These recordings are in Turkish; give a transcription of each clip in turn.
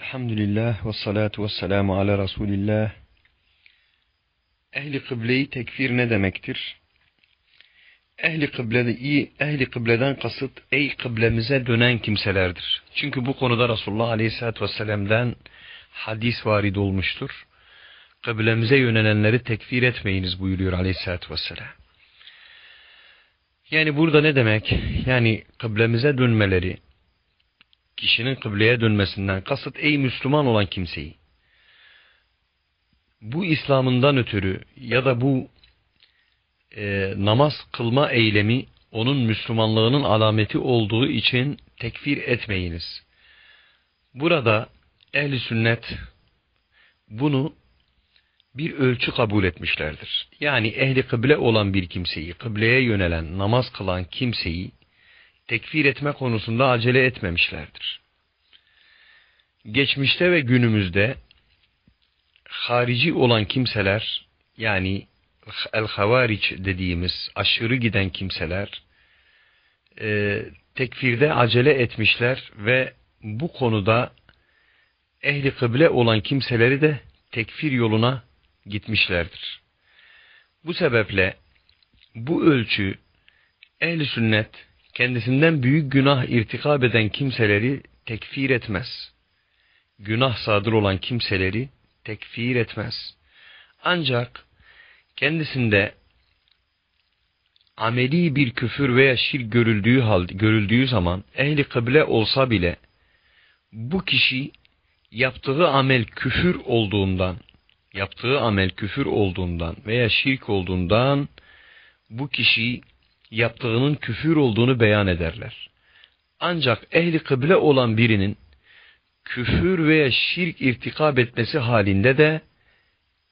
Elhamdülillah ve salatu ve selamu ala Resulillah. Ehli kıbleyi tekfir ne demektir? Ehli kıblede iyi, ehli kıbleden kasıt ey kıblemize dönen kimselerdir. Çünkü bu konuda Resulullah Aleyhisselatü Vesselam'dan hadis varid olmuştur. Kıblemize yönelenleri tekfir etmeyiniz buyuruyor Aleyhisselatü Vesselam. Yani burada ne demek? Yani kıblemize dönmeleri, kişinin kıbleye dönmesinden kasıt ey Müslüman olan kimseyi. Bu İslam'ından ötürü ya da bu e, namaz kılma eylemi onun Müslümanlığının alameti olduğu için tekfir etmeyiniz. Burada ehli sünnet bunu bir ölçü kabul etmişlerdir. Yani ehli kıble olan bir kimseyi, kıbleye yönelen, namaz kılan kimseyi tekfir etme konusunda acele etmemişlerdir. Geçmişte ve günümüzde harici olan kimseler yani el-havariç dediğimiz aşırı giden kimseler e, tekfirde acele etmişler ve bu konuda ehli kıble olan kimseleri de tekfir yoluna gitmişlerdir. Bu sebeple bu ölçü ehli sünnet kendisinden büyük günah irtikab eden kimseleri tekfir etmez. Günah sadır olan kimseleri tekfir etmez. Ancak kendisinde ameli bir küfür veya şirk görüldüğü halde görüldüğü zaman ehli kıble olsa bile bu kişi yaptığı amel küfür olduğundan yaptığı amel küfür olduğundan veya şirk olduğundan bu kişi yaptığının küfür olduğunu beyan ederler. Ancak ehli kıble olan birinin küfür veya şirk irtikab etmesi halinde de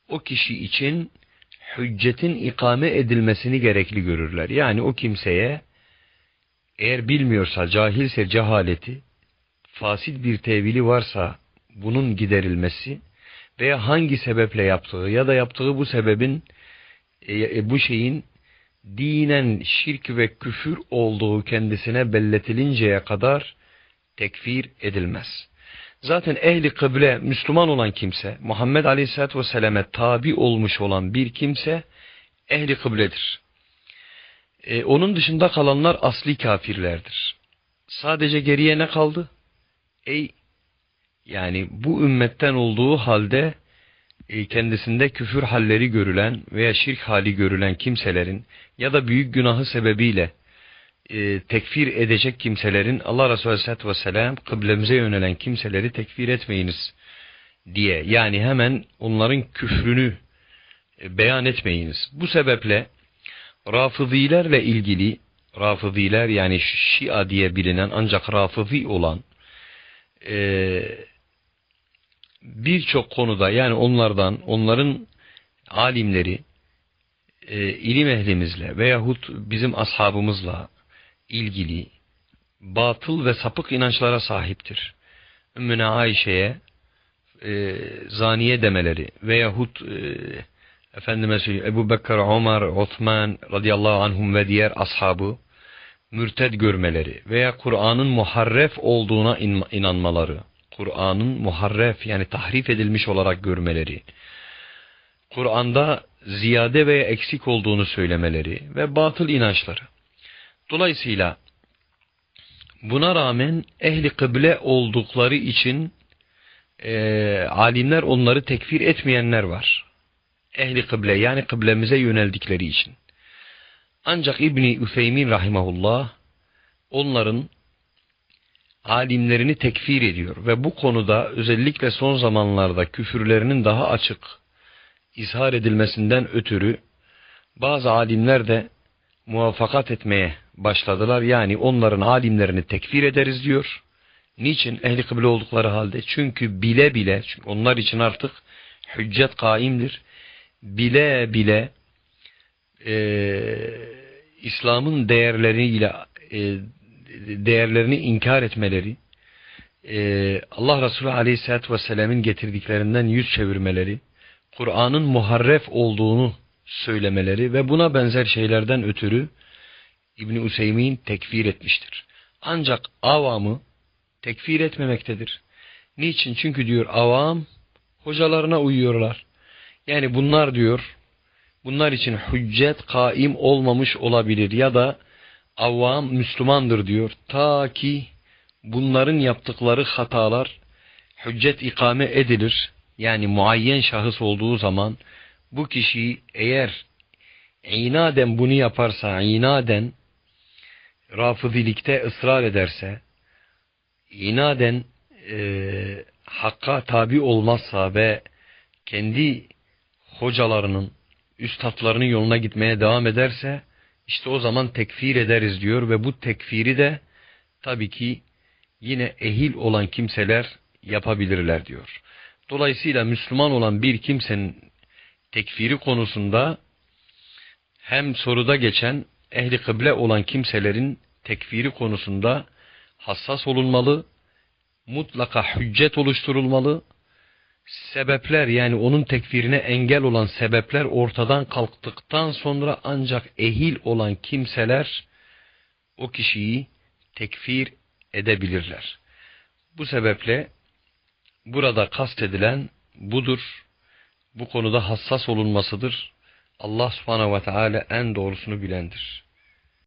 o kişi için hüccetin ikame edilmesini gerekli görürler. Yani o kimseye eğer bilmiyorsa, cahilse cehaleti, fasit bir tevili varsa bunun giderilmesi veya hangi sebeple yaptığı ya da yaptığı bu sebebin e, bu şeyin dinen şirk ve küfür olduğu kendisine belletilinceye kadar tekfir edilmez. Zaten ehli kıble Müslüman olan kimse, Muhammed Aleyhisselatü Vesselam'e tabi olmuş olan bir kimse ehli kıbledir. Ee, onun dışında kalanlar asli kafirlerdir. Sadece geriye ne kaldı? Ey yani bu ümmetten olduğu halde kendisinde küfür halleri görülen veya şirk hali görülen kimselerin ya da büyük günahı sebebiyle e, tekfir edecek kimselerin Allah Resulü Aleyhisselatü Vesselam kıblemize yönelen kimseleri tekfir etmeyiniz diye yani hemen onların küfrünü e, beyan etmeyiniz. Bu sebeple Rafızilerle ilgili Rafıziler yani Şia diye bilinen ancak Rafızi olan e, birçok konuda yani onlardan onların alimleri e, ilim ehlimizle veyahut bizim ashabımızla ilgili batıl ve sapık inançlara sahiptir. Ümmüne Ayşe'ye e, zaniye demeleri veyahut e, efendime söyleyeyim Ebu Bekir, Ömer, Osman radıyallahu anhum ve diğer ashabı mürted görmeleri veya Kur'an'ın muharref olduğuna inanmaları, Kur'an'ın muharref yani tahrif edilmiş olarak görmeleri, Kur'an'da ziyade veya eksik olduğunu söylemeleri ve batıl inançları. Dolayısıyla buna rağmen ehli kıble oldukları için e, alimler onları tekfir etmeyenler var. Ehli kıble yani kıblemize yöneldikleri için. Ancak İbni Üfeymin rahimahullah onların alimlerini tekfir ediyor ve bu konuda özellikle son zamanlarda küfürlerinin daha açık izhar edilmesinden ötürü bazı alimler de muvaffakat etmeye başladılar. Yani onların alimlerini tekfir ederiz diyor. Niçin? Ehli kıble oldukları halde. Çünkü bile bile, çünkü onlar için artık hüccet kaimdir. Bile bile e, İslam'ın değerleriyle e, değerlerini inkar etmeleri, e, Allah Resulü Aleyhisselatü Vesselam'ın getirdiklerinden yüz çevirmeleri, Kur'an'ın muharref olduğunu söylemeleri ve buna benzer şeylerden ötürü İbni Useymin tekfir etmiştir. Ancak avamı tekfir etmemektedir. Niçin? Çünkü diyor avam hocalarına uyuyorlar. Yani bunlar diyor bunlar için hüccet kaim olmamış olabilir ya da avam Müslümandır diyor. Ta ki bunların yaptıkları hatalar hüccet ikame edilir. Yani muayyen şahıs olduğu zaman bu kişi eğer inaden bunu yaparsa, inaden rafızilikte ısrar ederse, inaden e, hakka tabi olmazsa ve kendi hocalarının, üstadlarının yoluna gitmeye devam ederse, işte o zaman tekfir ederiz diyor ve bu tekfiri de tabii ki yine ehil olan kimseler yapabilirler diyor. Dolayısıyla Müslüman olan bir kimsenin tekfiri konusunda hem soruda geçen ehli kıble olan kimselerin tekfiri konusunda hassas olunmalı, mutlaka hüccet oluşturulmalı, sebepler yani onun tekfirine engel olan sebepler ortadan kalktıktan sonra ancak ehil olan kimseler o kişiyi tekfir edebilirler. Bu sebeple burada kastedilen budur. Bu konuda hassas olunmasıdır. Allah subhanehu ve teala en doğrusunu bilendir.